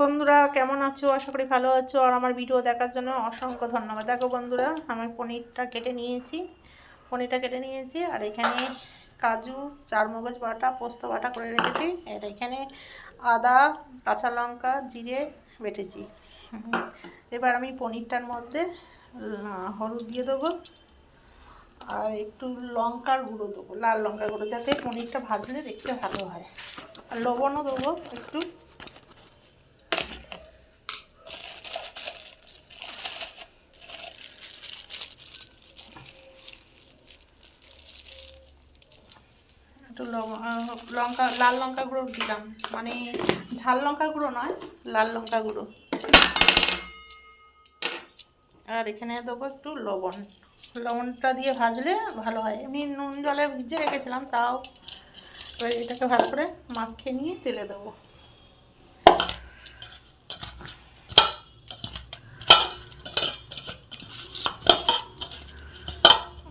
বন্ধুরা, কেমন আছো? আশা করি ভালো আছো। আর আমার ভিডিও দেখার জন্য অসংখ্য ধন্যবাদ। দেখো বন্ধুরা, আমি পনিরটা কেটে নিয়েছি। পনিরটা কেটে নিয়েছি, আর এখানে কাজু, চারমগজ বাটা, পোস্ত বাটা করে রেখেছি। আর এখানে আদা, কাঁচা লঙ্কা, জিরে বেটেছি। এবার আমি পনিরটার মধ্যে হলুদ দিয়ে দেবো। আর একটু লঙ্কার গুঁড়ো দেবো, লাল লঙ্কার গুঁড়ো, যাতে পনিরটা ভাজলে দেখতে ভালো হয়। আর লবণও দেবো একটু। একটু লঙ্কা, লাল লঙ্কা গুঁড়ো দিলাম। মানে ঝাল লঙ্কা গুঁড়ো নয়, লাল লঙ্কা গুঁড়ো। আর এখানে দেবো একটু লবণ। লবণটা দিয়ে ভাজলে ভালো হয়। এমনি নুন জলে ভিজে রেখেছিলাম, তাও এটাকে ভালো করে মাখিয়ে নিয়ে তেলে দেবো।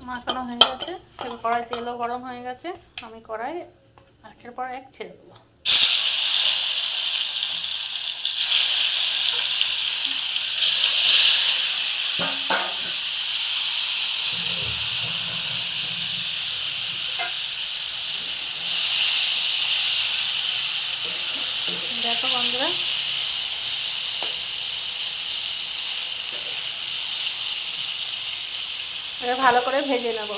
মাখানো হয়ে গেছে, এবার কড়াই তেলও গরম হয়ে গেছে, আমি কড়াই একের পর এক ছেড়ে দেবো দেখো বন্ধুরা এবার ভালো করে ভেজে নেব।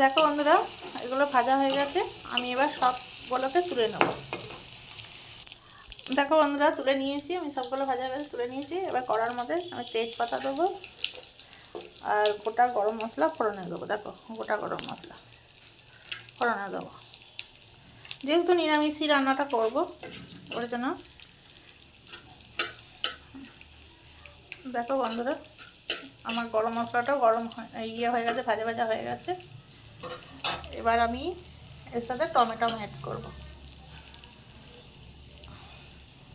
দেখো বন্ধুরা, এগুলো ভাজা হয়ে গেছে। আমি এবার সবগুলোকে তুলে নেব। দেখো বন্ধুরা, তুলে নিয়েছি। আমি সবগুলো ভাজা হয়ে তুলে নিয়েছি। এবার কড়ার মধ্যে আমি তেজপাতা দেবো আর গোটা গরম মশলা ফোড়নে দেবো। দেখো, গোটা গরম মশলা ফোড়নে দেবো। যেহেতু নিরামিষই রান্নাটা করব, ওর জন্য। দেখো বন্ধুরা আমার গরম মশলাটাও গরম ইয়ে হয়ে গেছে, ভাজা ভাজা হয়ে গেছে। এবার আমি এর সাথে টমেটো অ্যাড করব।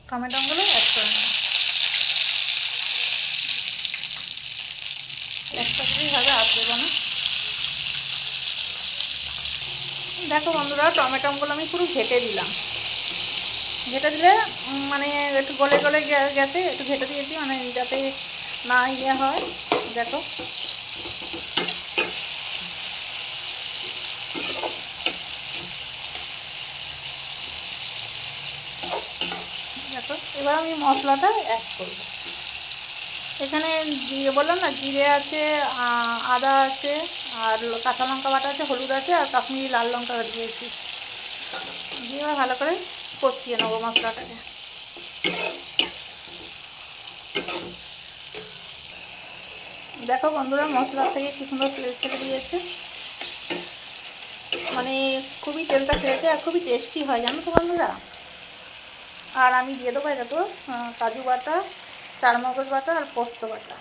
টমেটোগুলো অ্যাড করে একটা করেই দেখো বন্ধুরা টমেটোগুলো আমি পুরো ঘেটে দিলাম। ঘেটে দিলে মানে একটু গলে গলে গেছে, একটু ঘেটে দিয়েছি মানে যাতে না ইয়ে হয়, দেখো। দেখো, এবার আমি মশলাটা অ্যাড করব। এখানে জিরে বললাম না, জিরে আছে আদা আছে, আর কাঁচা লঙ্কা বাটা আছে, হলুদ আছে, আর কাশ্মীরি লাল লঙ্কা দিয়েছি। দিয়ে ভালো করে কষিয়ে নেব মশলাটাকে। দেখো বন্ধুরা, মশলা থেকে কি সুন্দর তেল ছেড়ে দিয়েছে। মানে খুবই তেলটা খেয়েছে আর খুবই টেস্টি হয়, জানো তো বন্ধুরা? আর আমি দিয়ে দেবো এটা তো কাজু বাটা, চারমগজ বাটা আর পোস্ত বাটা।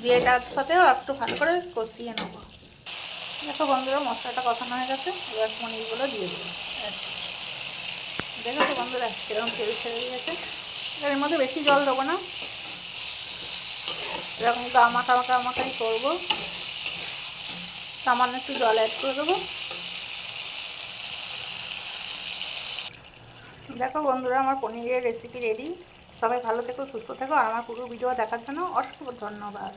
দিয়ে এটার সাথেও একটু ভালো করে কষিয়ে নেব। দেখো বন্ধুরা, মশলাটা কষানো হয়ে গেছে, এবার পনিরগুলো দিয়ে দেবো। দেখো তো বন্ধুরা, কীরকম তেল ছেড়ে দিয়েছে এর মধ্যে বেশি জল দেবো না। এরকম গা মাখা মাখা মাখাই করব। সামান্য একটু জল অ্যাড করে দেবো। দেখো বন্ধুরা, আমার পনিরের রেসিপি রেডি সবাই ভালো থেকো, সুস্থ থেকো, আর আমার পুরো ভিডিও দেখার জন্য অসংখ্য ধন্যবাদ।